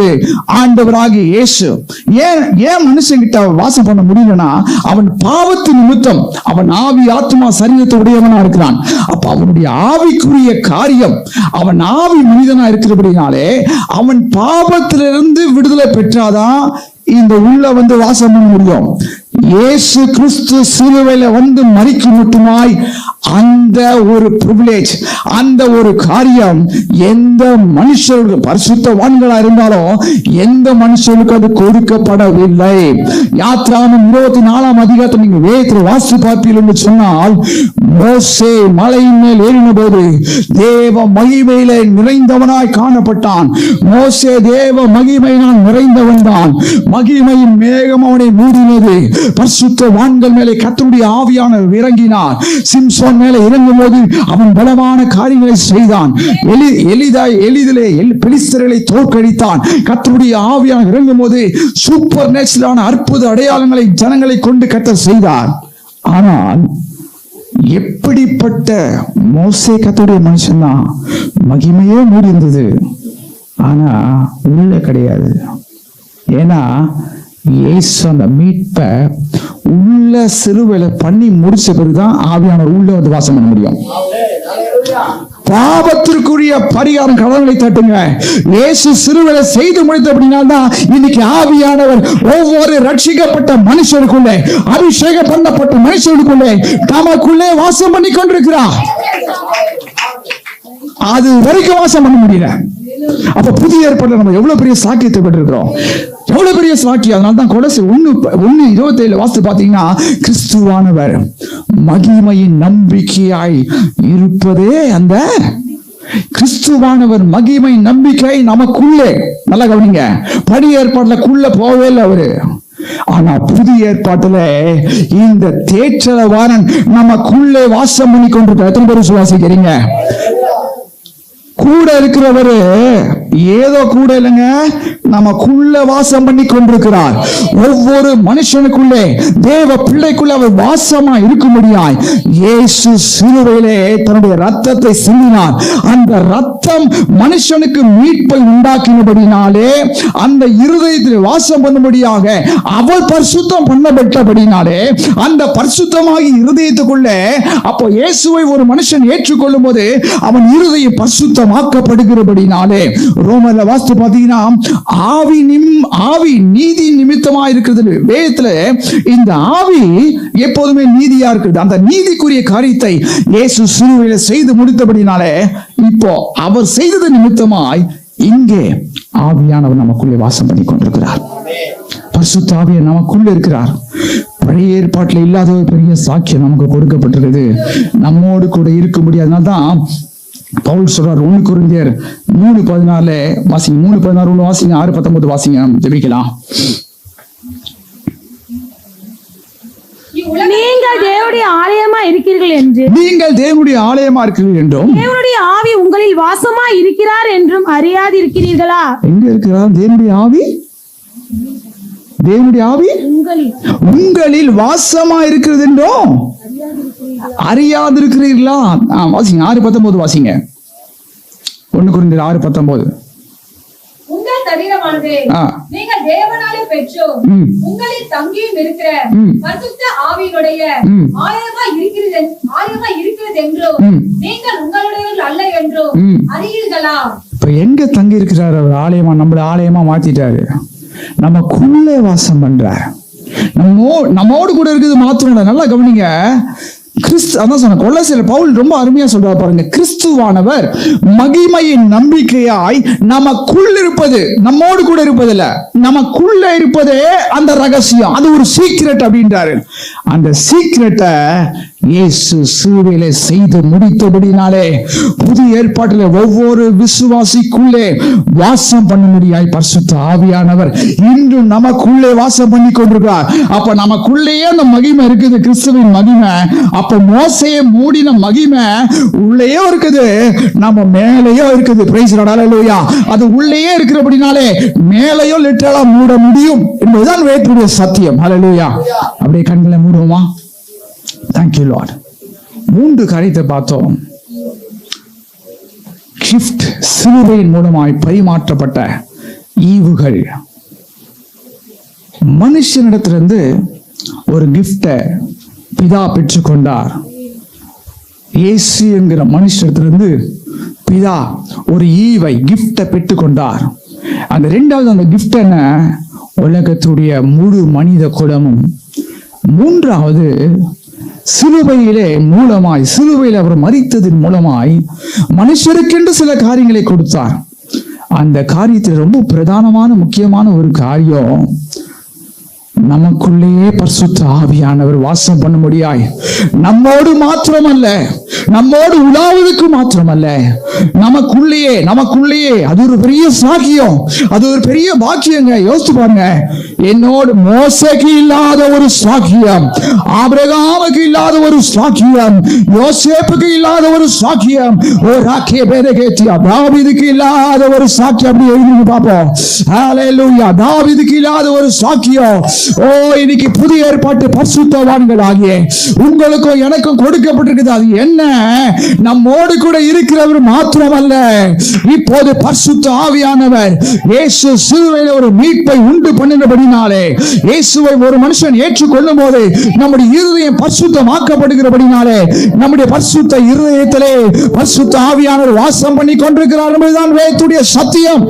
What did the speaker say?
போது ஆண்டவராக இயேசு. ஏன் ஏன் மனுஷங்கிட்ட வாசம் பண்ண முடியலன்னா அவன் பாவத்தின் நிமித்தம் அவன் ஆவி ஆத்மா சரீரத்தை உடையவனா இருக்கிறான். அப்ப அவனுடைய ஆவிக்குரிய காரியம் அவன் ஆவி மனிதனா இருக்கிறபடினாலே அவன் பாவத்திலிருந்து விடுதலை பெற்றாதான் இந்த உள்ள வந்து வாசம் பண்ண முடியும். இயேசு கிறிஸ்து சிலுவையில வந்து மறிக்கும் மட்டுமாய் அந்த ஒரு பிரிவிலேஜ் அந்த ஒரு காரியம் எந்த மனுஷருக்கு பரிசுத்தவான்களா இருந்தாலும் எந்த மனுஷனுக்கு அது கொடுக்கப்படவில்லை. யாத்ராமம் இருபத்தி நாலாம் அதிகாரத்தை நீங்க வேதத்தில் வாசி பார்ப்பீர்கள் என்று சொன்னால் மோசே மலையின் மேல் ஏறின போது தேவ மகிமையிலே நிறைந்தவனாய் காணப்பட்டான். மோசே தேவ மகிமையினால் நிறைந்தவன் தான் மகிமையின் மேகம் அவனை மூடினது. பரிசுத்த வான்கள் மேலே கத்தருடைய ஆவியானவர் இறங்கினார். சிம்சோன் மேலே இறங்கும் போது அவன் பலமான காரியங்களை செய்தான். எளி எளிதாய் எளிதிலே எல்- தோற்கடித்தான். கத்தருடைய ஆவியானவர் இறங்கும் போது சூப்பர் நேச்சுரலான அற்புத அடையாளங்களை ஜனங்களை கொண்டு கத்த செய்தார். ஆனால் எப்படிப்பட்ட மோசே கத்தோடைய மனுஷன்தான் மகிமையே மூடி இருந்தது ஆனா உள்ள கிடையாது. ஏன்னா இயேசு அந்த மீட்பை உள்ள சிறுவேலை பண்ணி முடிச்ச பிறகுதான் ஆவியானவர் உள்ள வந்து வாசம் பண்ண முடியும். பாவத்திற்குரிய பரிகாரம் கடவுளை தட்டுங்க. இயேசு சிறுவரை செய்து முடித்தபடினால்தான் இன்னைக்கு ஆவியானவர் ஒவ்வொரு ரட்சிக்கப்பட்ட மனுஷருக்குள்ளே அபிஷேகம் பண்ணப்பட்ட மனுஷருக்குள்ளே தமக்குள்ளே வாசம் பண்ணி கொண்டிருக்கிறார். அது வரைக்கும் வாசம் பண்ண முடியல. அப்ப புதிய ஏற்பாடுல நம்ம எவ்வளவு பெரிய சாக்கியத்தை பெற்றிருக்கிறோம்? எவ்வளவு பெரிய சாட்சி. அதனால தான் கொலசு ஒண்ணு ஒண்ணு இருபத்தேழு வாஸ்து பாத்தீங்கன்னா கிறிஸ்துவானவர் மகிமையின் நம்பிக்கையாய் இருப்பதே அந்த கிறிஸ்துவானவர் மகிமை நம்பிக்கை நமக்குள்ளே. நல்லா கவனிங்க. படி ஏற்பாட்டுலக்குள்ள போவே இல்லை அவரு. ஆனா புதிய ஏற்பாட்டுல இந்த தேற்றவாரன் நமக்குள்ளே வாசம் பண்ணி கொண்டிருக்க எத்தனை பேர் சுவாசிக்கிறீங்க கூட இருக்கிறவரு ஏதோ கூட இல்லைங்க நமக்குள்ள வாசம் பண்ணி கொண்டிருக்கிறார். ஒவ்வொரு மனுஷனுக்குள்ளே தேவ பிள்ளைக்குள்ள அவர் வாசமா இருக்கும்படியாய் இயேசு சிலுவையிலே தன்னுடைய ரத்தத்தை சிந்தினார். அந்த ரத்தம் மனுஷனுக்கு மீட்பை உண்டாக்கினபடினாலே அந்த இருதயத்தில் வாசம் பண்ணும்படியாக அவள் பரிசுத்தம் பண்ணப்பட்டபடினாலே அந்த பரிசுத்தமாகி இருதயத்துக்குள்ளே அப்போ இயேசுவை ஒரு மனுஷன் ஏற்றுக்கொள்ளும் போது அவன் இருதயம் பரிசுத்தமாக்கப்படுகிறபடினாலே ரோமர்ல வாஸ்து பார்த்தீங்கன்னா ஆவி நிம் ஆவி நீதி நிமித்தமா இருக்கிறது. வேதத்துல இந்த ஆவி எப்போதுமே நீதியா இருக்குது அந்த நீதிக்குரிய காரியத்தை இயேசு சிலுவையில செய்து முடித்தபடினாலே இப்போ அவர் செய்தது நிமித்தமாய் இங்கே ஆவியானவர் நமக்குள்ளே வாசம் பண்ணி கொண்டிருக்கிறார். பரிசுத்த ஆவியர் நமக்குள்ள இருக்கிறார். பழைய ஏற்பாட்டில் இல்லாத ஒரு பெரிய சாட்சியம் நமக்கு கொடுக்கப்பட்டிருக்குது நம்மோடு கூட இருக்க முடியாதுனால தான் பவுல் சொல்றார் ஒண்ணு குருந்தியர் மூணு பதினாலுல வாசிங்க மூணு பதினாறு ஒண்ணு வாசிங்க ஆறு பத்தொன்பது வாசிங்க ஜெபிக்கலாம். நீங்கள் தேவனுடைய ஆலயமா இருக்கிறீர்கள் என்று. நீங்கள் தேவனுடைய ஆலயமா இருக்கிறீர்கள் என்றும். தேவனுடைய ஆவி உங்களில் வாசமா இருக்கிறார் என்றும் அறியாதிருக்கிறீர்களா? எங்க இருக்கிறார்? தேவனுடைய ஆவி? தேவனுடைய ஆவி? உங்களில் வாசமா இருக்கிறது என்றும். அறியாதிருக்கிறீர்களா? வாசிங்க. ஆறு பத்தொன்பது வாசிங்க. ஒண்ணு குறைந்தது ஆறு பத்தொன்பது. நீங்கள் தேவனாலே. உங்களில் தங்கியும் இருக்கிற. பரிசுத்த ஆவியினுடைய இருக்கிறது இருக்கிறது. நீங்கள் உங்களுடையவர்கள் அல்ல. அறியீர்களா? இப்ப எங்க தங்கி இருக்கிறார் அவர்? ஆலயமா நம்மள ஆலயமா மாத்திட்டாரு. நமக்குள்ளே வாசம் பண்றார். நம்மோ நம்மோடு கூட இருக்குது மாத்திரம் நல்லா கவனிங்க. கிறிஸ்து அதான் சொன்ன கொல்லசில பவுல் ரொம்ப அருமையா சொல்றா பாருங்க கிறிஸ்துவானவர் மகிமையின் நம்பிக்கையாய் நமக்குள் இருப்பது நம்மோடு கூட இருப்பது இல்ல நமக்குள்ள இருப்பதே அந்த ரகசியம் அது ஒரு சீக்ரெட் அப்படின்றாரு. அந்த சீக்ரெட்டை இயேசு சிலுவையிலே செய்து முடித்தபடினாலே புதிய ஏற்பாட்டில் ஒவ்வொரு விசுவாசிக்குள்ளே வாசம் பண்ணும்படியாய் பரிசுத்த ஆவியானவர் இன்றும் நமக்குள்ளே வாசம் பண்ணி கொண்டிருக்கிறார். அப்ப நமக்குள்ளேயே அந்த மகிமை இருக்குது. கிறிஸ்துவின் மகிமை. அப்ப மோசையை மூடின மகிமை உள்ளேயோ இருக்குது. நம்ம மேலேயோ இருக்குது. பிரைஸ் லூயா அது உள்ளேயே இருக்கிறபடினாலே மேலேயோ லிட்டரலா மூட முடியும் என்பதுதான் வேற்றுடைய சத்தியம். ஹalleluya அப்படியே கண்களை மூடுவோமா? தேங்க்யூ லார்ட் மூன்று காரியத்தை பார்த்தோம். கிஃப்ட் சிலுவையின் மூலமாய் பரிமாற்றப்பட்ட ஈவுகள். மனுஷனிடத்திலிருந்து ஒரு கிஃப்டை பிதா பெற்றுக்கொண்டார். இயேசு என்கிற மனுஷத்திலிருந்து பிதா ஒரு ஈவை கிஃப்டை பெற்றுக்கொண்டார். அந்த ரெண்டாவது அந்த கிஃப்ட் என்ன? உலகத்துடைய முழு மனித குலமும். மூன்றாவது சிலுவையிலே மூலமாய் சிலுவையில் அவர் மறித்ததின் மூலமாய் மனுஷருக்கென்று சில காரியங்களை கொடுத்தார். அந்த காரியத்தில் ரொம்ப பிரதானமான முக்கியமான ஒரு காரியம் நமக்குள்ளேயே பரிசுத்த ஆவியானவர் வாசம் பண்ண முடியாய். நம்மோடு மாத்திரமல்ல நம்மோடு உலாவதுக்கு மாத்திரமல்ல. நமக்குள்ளேயே நமக்குள்ளேயே அது ஒரு பெரிய சாக்கியம் அது ஒரு பெரிய பாக்கியங்க யோசித்து பாருங்க. என்னோடு மோசைக்கு இல்லாத ஒரு சாக்கியம் ஆபிரகாமுக்கு இல்லாத ஒரு சாக்கியம் யோசேப்புக்கு இல்லாத ஒரு சாக்கியம் ஓ ராக்கிய பேரை கேட்டியா தாவிதுக்கு இல்லாத ஒரு சாக்கியம். அப்படி எழுதி பார்ப்போம் ஹalleluya. தாவிதுக்கு இல்லாத ஒரு சாக்கியம். ஓ இன்னைக்கு புதிய ஏற்பாட்டு பரிசுத்தவான்கள் ஆகிய உங்களுக்கும் எனக்கும் கொடுக்கப்பட்டிருக்குது அது என்ன? நம்மோடு கூட இருக்கிறவர் மாத்திரமல்ல. இப்போது பரிசுத்த ஆவியானவர் இயேசு சிலுவையில் ஒரு மீட்பை உண்டு பண்ணினபடினாலே இயேசுவை ஒரு மனுஷன் ஏற்றுக்கொள்ளும் போது நம்முடைய இருதயம் பரிசுத்தமாக்கப்படுகிறபடினாலே நம்முடைய பரிசுத்த இருதயத்திலே பரிசுத்த ஆவியானவர் வாசம் பண்ணி கொண்டிருக்கிறார் என்பதுதான் வேத்துடைய சத்தியம்.